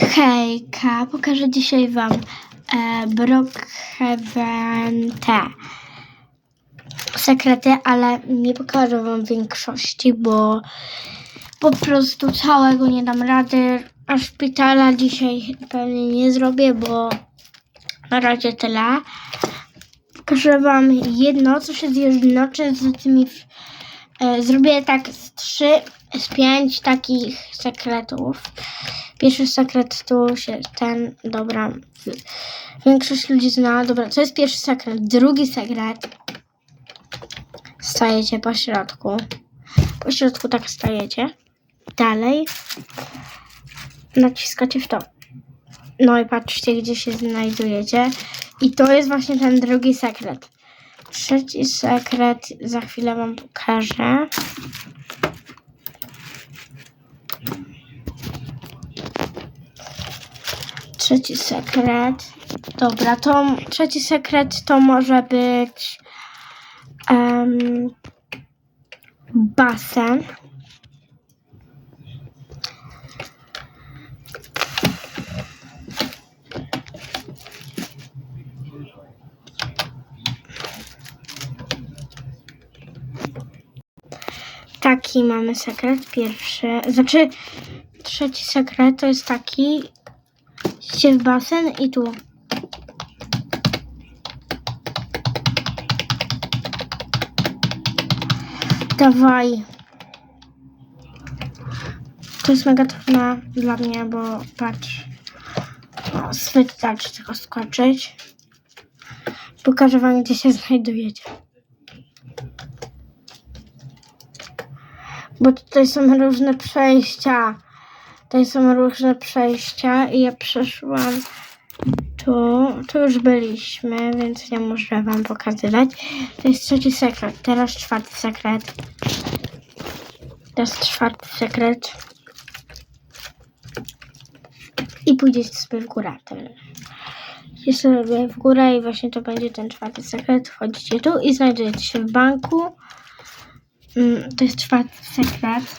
Hejka, pokażę dzisiaj Wam e, Brookhaven sekrety, ale nie pokażę Wam większości, bo po prostu całego nie dam rady, a szpitala dzisiaj pewnie nie zrobię, bo na razie tyle. Pokażę Wam jedno, co się zjednoczy z tymi. E, zrobię tak z trzy, z pięć takich sekretów. Pierwszy sekret tu się ten, dobra. Większość ludzi zna. Dobra, to jest pierwszy sekret. Drugi sekret. Stajecie po środku. Po środku tak stajecie. Dalej. Naciskacie w to. No i patrzcie, gdzie się znajdujecie. I to jest właśnie ten drugi sekret. Trzeci sekret za chwilę Wam pokażę. Trzeci sekret. Dobra, to trzeci sekret to może być em, basen. Taki mamy sekret pierwszy. Znaczy, trzeci sekret to jest taki. Idźcie w basen i tu. Dawaj. To jest mega trudne dla mnie, bo patrz. O, wystarczy tylko skoczyć. Pokażę wam, gdzie się znajdujecie. Bo tutaj są różne przejścia. Tutaj są różne przejścia i ja przeszłam tu. Tu już byliśmy, więc nie muszę wam pokazywać. To jest trzeci sekret. Teraz czwarty sekret. Teraz czwarty sekret. I pójdziecie sobie w górę. Tyle. Idziecie sobie w górę i właśnie to będzie ten czwarty sekret. Wchodzicie tu i znajdujecie się w banku. Mm, To jest czwarty sekret.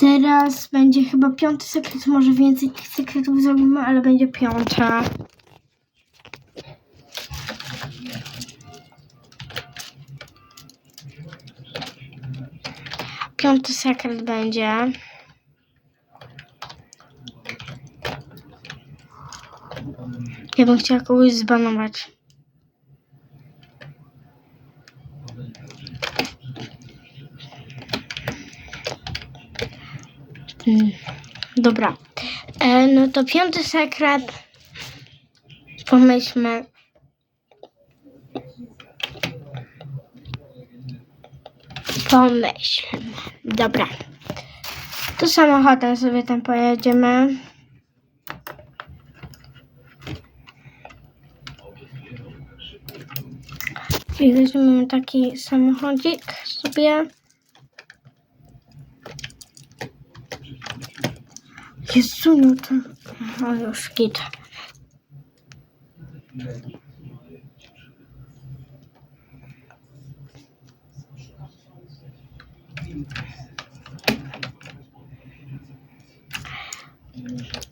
Teraz będzie chyba piąty sekret, może więcej tych sekretów zrobimy, ale będzie piąta. Piąty sekret będzie. Ja bym chciała kogoś zbanować. Mm, Dobra. E, no to piąty sekret. Pomyślmy. Pomyślmy. Dobra. To samochodem sobie tam pojedziemy. I weźmiemy taki samochodzik sobie. Jezu, no to... O, już git.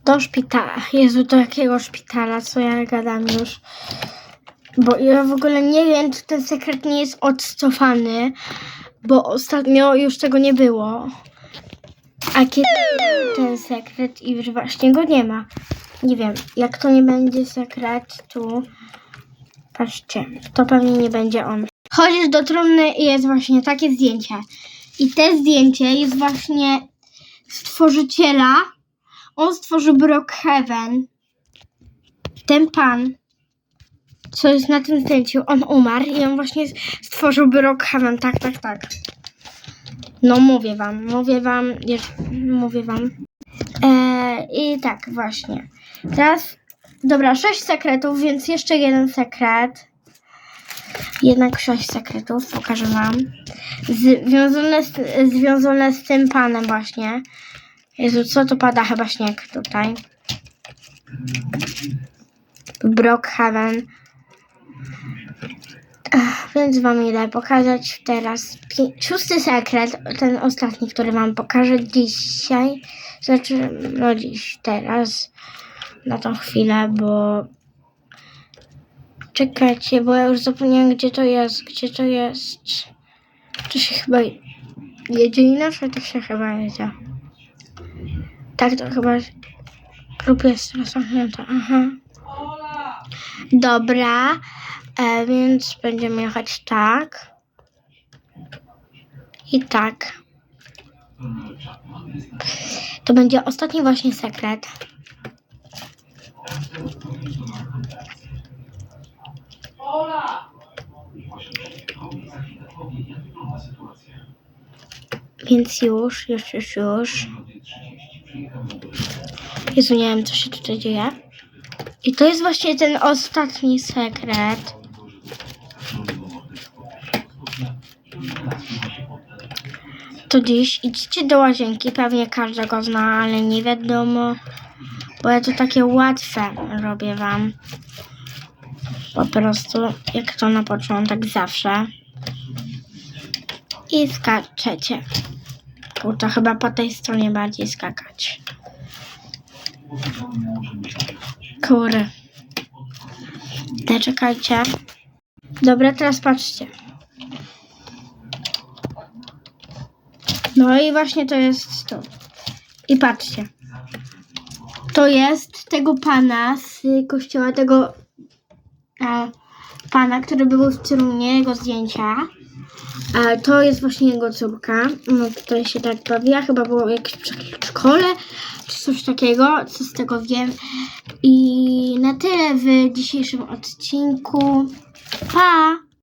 Do szpitala. Jezu, do jakiego szpitala? Co ja gadam już? Bo ja w ogóle nie wiem, czy ten sekret nie jest odcofany, bo ostatnio już tego nie było. A kiedy ten sekret i już właśnie go nie ma. Nie wiem, jak to nie będzie sekret tu. Patrzcie, to pewnie nie będzie on. Chodzisz do trumny i jest właśnie takie zdjęcie. I te zdjęcie jest właśnie stworzyciela. On stworzył Brookhaven. Ten pan, co jest na tym zdjęciu, on umarł i on właśnie stworzył Brookhaven. Tak, tak, tak. No mówię wam, mówię wam, jeż- mówię wam. E, I tak właśnie. Teraz, dobra, sześć sekretów, więc jeszcze jeden sekret. Jednak sześć sekretów, pokażę wam. Związane z, związane z tym panem właśnie. Jezu, co tu pada? Chyba śnieg tutaj. Brookhaven. Ach, Więc wam idę pokazać teraz szósty sekret, ten ostatni, który wam pokażę dzisiaj. Znaczy, no dziś, teraz, na tą chwilę, bo... Czekajcie, bo ja już zapomniałam, gdzie to jest, gdzie to jest. To się chyba jedzie inaczej, to się chyba jedzie. Tak, to chyba klub jest teraz zamknięty, aha. Dobra, e, więc będziemy jechać tak. I tak. To będzie ostatni właśnie sekret. Więc już, już, już, już. Jezu, nie wiem, co się tutaj dzieje. I to jest właśnie ten ostatni sekret. To dziś idźcie do łazienki, pewnie każdy go zna, ale nie wiadomo, bo ja to takie łatwe robię wam. Po prostu, jak to na początek zawsze. I skaczecie. Kurczę, chyba po tej stronie bardziej skakać. Kury. Zaczekajcie. Dobra, teraz patrzcie. No i właśnie to jest to. I patrzcie. To jest tego pana z kościoła, tego e, pana, który był w Cyrunie, jego zdjęcia. E, to jest właśnie jego córka. No tutaj się tak bawiła, chyba było jakieś w szkole, czy coś takiego, co z tego wiem. I na tyle w dzisiejszym odcinku. Pa!